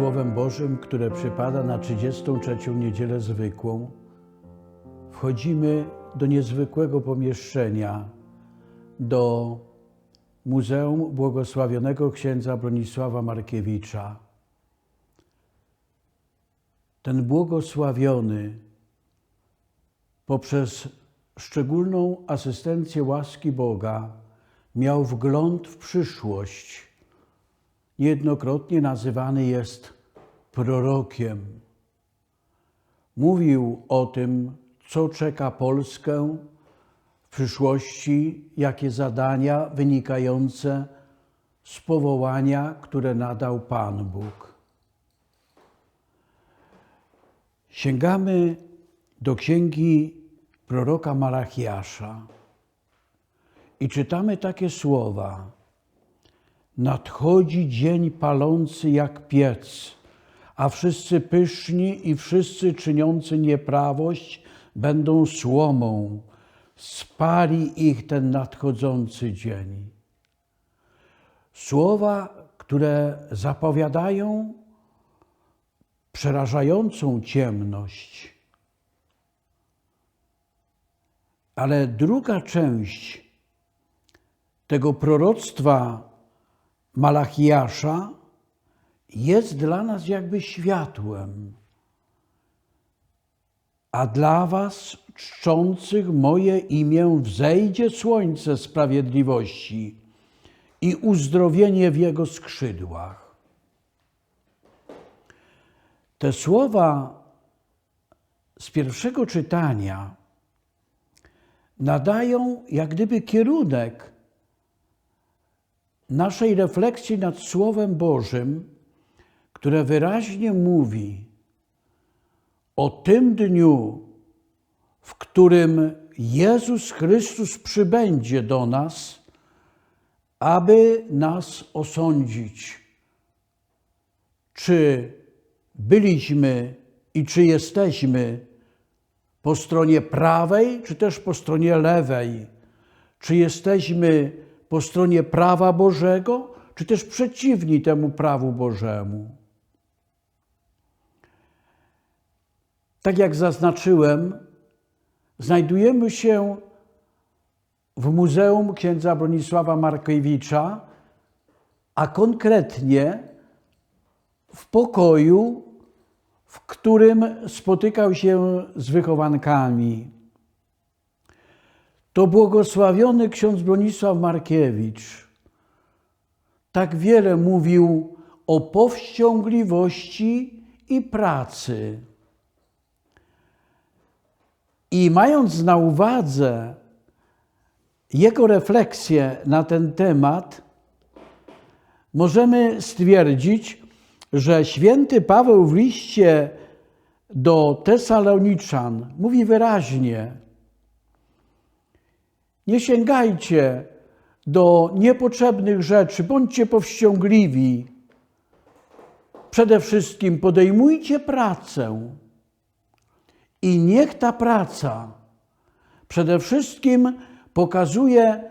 Słowem Bożym, które przypada na 33. niedzielę zwykłą, wchodzimy do niezwykłego pomieszczenia, do Muzeum Błogosławionego Księdza Bronisława Markiewicza. Ten błogosławiony poprzez szczególną asystencję łaski Boga miał wgląd w przyszłość. Niejednokrotnie nazywany jest prorokiem. Mówił o tym, co czeka Polskę w przyszłości, jakie zadania wynikające z powołania, które nadał Pan Bóg. Sięgamy do księgi proroka Malachiasza i czytamy takie słowa. Nadchodzi dzień palący jak piec, a wszyscy pyszni i wszyscy czyniący nieprawość będą słomą. Spali ich ten nadchodzący dzień. Słowa, które zapowiadają przerażającą ciemność. Ale druga część tego proroctwa Malachiasza jest dla nas jakby światłem. A dla was, czczących moje imię, wzejdzie słońce sprawiedliwości i uzdrowienie w jego skrzydłach. Te słowa z pierwszego czytania nadają jak gdyby kierunek naszej refleksji nad Słowem Bożym, które wyraźnie mówi o tym dniu, w którym Jezus Chrystus przybędzie do nas, aby nas osądzić, czy byliśmy i czy jesteśmy po stronie prawej, czy też po stronie lewej, czy jesteśmy po stronie prawa Bożego, czy też przeciwni temu prawu Bożemu. Tak jak zaznaczyłem, znajdujemy się w Muzeum Księdza Bronisława Markiewicza, a konkretnie w pokoju, w którym spotykał się z wychowankami. To błogosławiony ksiądz Bronisław Markiewicz tak wiele mówił o powściągliwości i pracy. I mając na uwadze jego refleksję na ten temat, możemy stwierdzić, że święty Paweł w liście do Tesaloniczan mówi wyraźnie: Nie sięgajcie do niepotrzebnych rzeczy, bądźcie powściągliwi. Przede wszystkim podejmujcie pracę i niech ta praca przede wszystkim pokazuje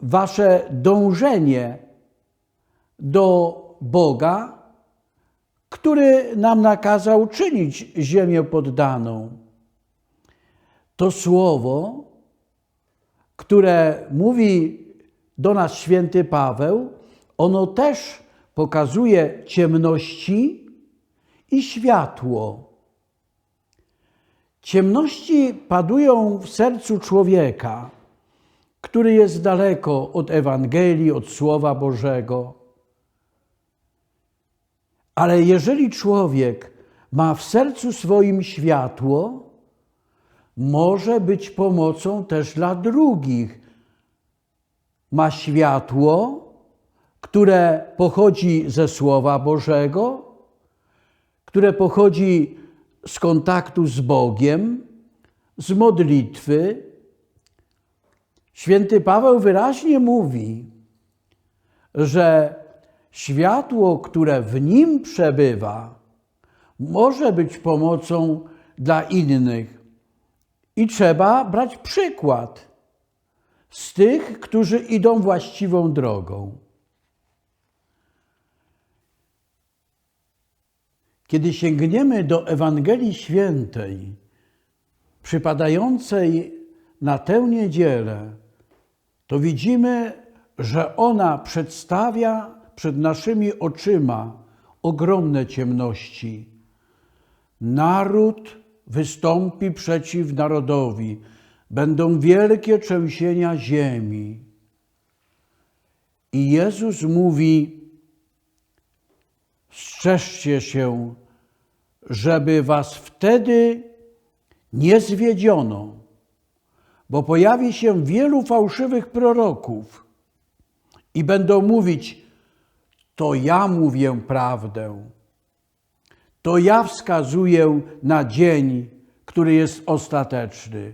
Wasze dążenie do Boga, który nam nakazał czynić ziemię poddaną. To słowo, które mówi do nas święty Paweł, ono też pokazuje ciemności i światło. Ciemności padują w sercu człowieka, który jest daleko od Ewangelii, od Słowa Bożego. Ale jeżeli człowiek ma w sercu swoim światło, może być pomocą też dla drugich. Ma światło, które pochodzi ze Słowa Bożego, które pochodzi z kontaktu z Bogiem, z modlitwy. Święty Paweł wyraźnie mówi, że światło, które w nim przebywa, może być pomocą dla innych. I trzeba brać przykład z tych, którzy idą właściwą drogą. Kiedy sięgniemy do Ewangelii Świętej, przypadającej na tę niedzielę, to widzimy, że ona przedstawia przed naszymi oczyma ogromne ciemności. Naród wystąpi przeciw narodowi, będą wielkie trzęsienia ziemi. I Jezus mówi: strzeżcie się, żeby was wtedy nie zwiedziono, bo pojawi się wielu fałszywych proroków i będą mówić: To ja mówię prawdę, to ja wskazuję na dzień, który jest ostateczny.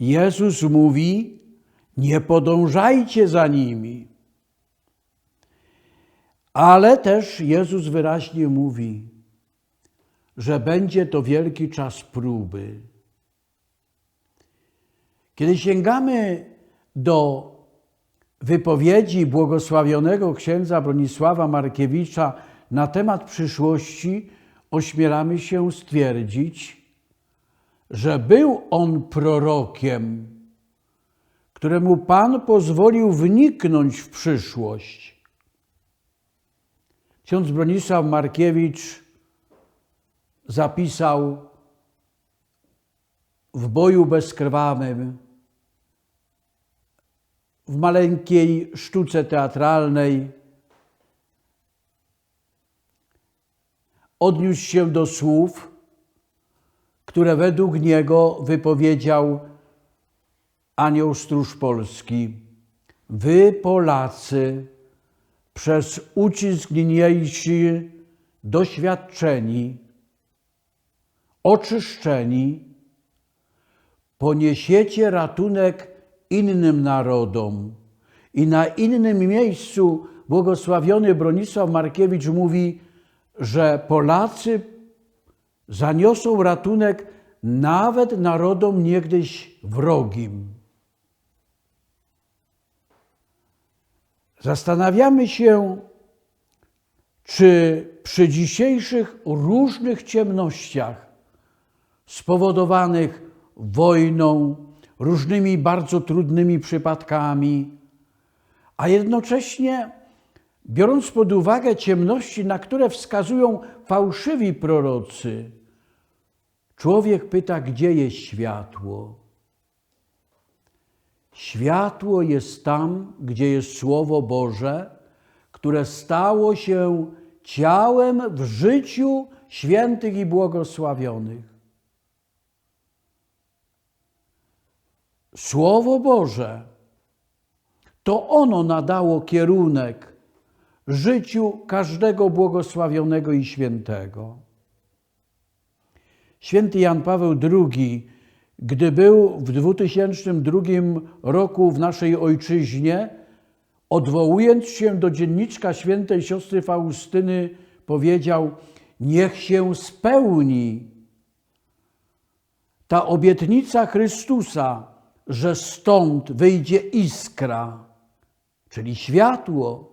Jezus mówi: Nie podążajcie za nimi. Ale też Jezus wyraźnie mówi, że będzie to wielki czas próby. Kiedy sięgamy do wypowiedzi błogosławionego księdza Bronisława Markiewicza na temat przyszłości, ośmielamy się stwierdzić, że był on prorokiem, któremu Pan pozwolił wniknąć w przyszłość. Ksiądz Bronisław Markiewicz zapisał w boju bezkrwawym, w maleńkiej sztuce teatralnej, odniósł się do słów, które według niego wypowiedział anioł stróż polski. Wy, Polacy, przez ucisk niniejszy doświadczeni, oczyszczeni, poniesiecie ratunek innym narodom. I na innym miejscu błogosławiony Bronisław Markiewicz mówi, że Polacy zaniosą ratunek nawet narodom niegdyś wrogim. Zastanawiamy się, czy przy dzisiejszych różnych ciemnościach spowodowanych wojną, różnymi bardzo trudnymi przypadkami, a jednocześnie biorąc pod uwagę ciemności, na które wskazują fałszywi prorocy, człowiek pyta, gdzie jest światło. Światło jest tam, gdzie jest Słowo Boże, które stało się ciałem w życiu świętych i błogosławionych. Słowo Boże to ono nadało kierunek życiu każdego błogosławionego i świętego. Święty Jan Paweł II, gdy był w 2002 roku w naszej ojczyźnie, odwołując się do dzienniczka świętej siostry Faustyny, powiedział: Niech się spełni ta obietnica Chrystusa, że stąd wyjdzie iskra, czyli światło,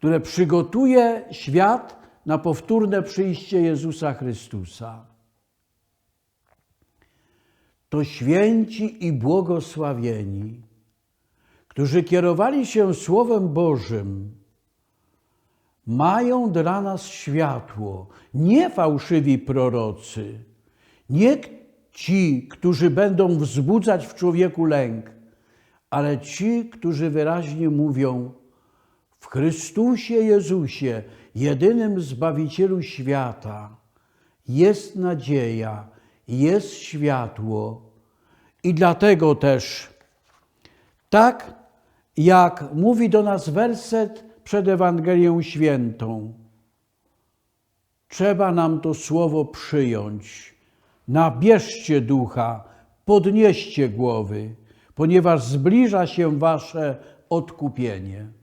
które przygotuje świat na powtórne przyjście Jezusa Chrystusa. To święci i błogosławieni, którzy kierowali się Słowem Bożym, mają dla nas światło, nie fałszywi prorocy, nie ci, którzy będą wzbudzać w człowieku lęk, ale ci, którzy wyraźnie mówią: Chrystusie Jezusie, jedynym Zbawicielu świata, jest nadzieja, jest światło. I dlatego też, tak jak mówi do nas werset przed Ewangelią Świętą, trzeba nam to słowo przyjąć. Nabierzcie ducha, podnieście głowy, ponieważ zbliża się wasze odkupienie.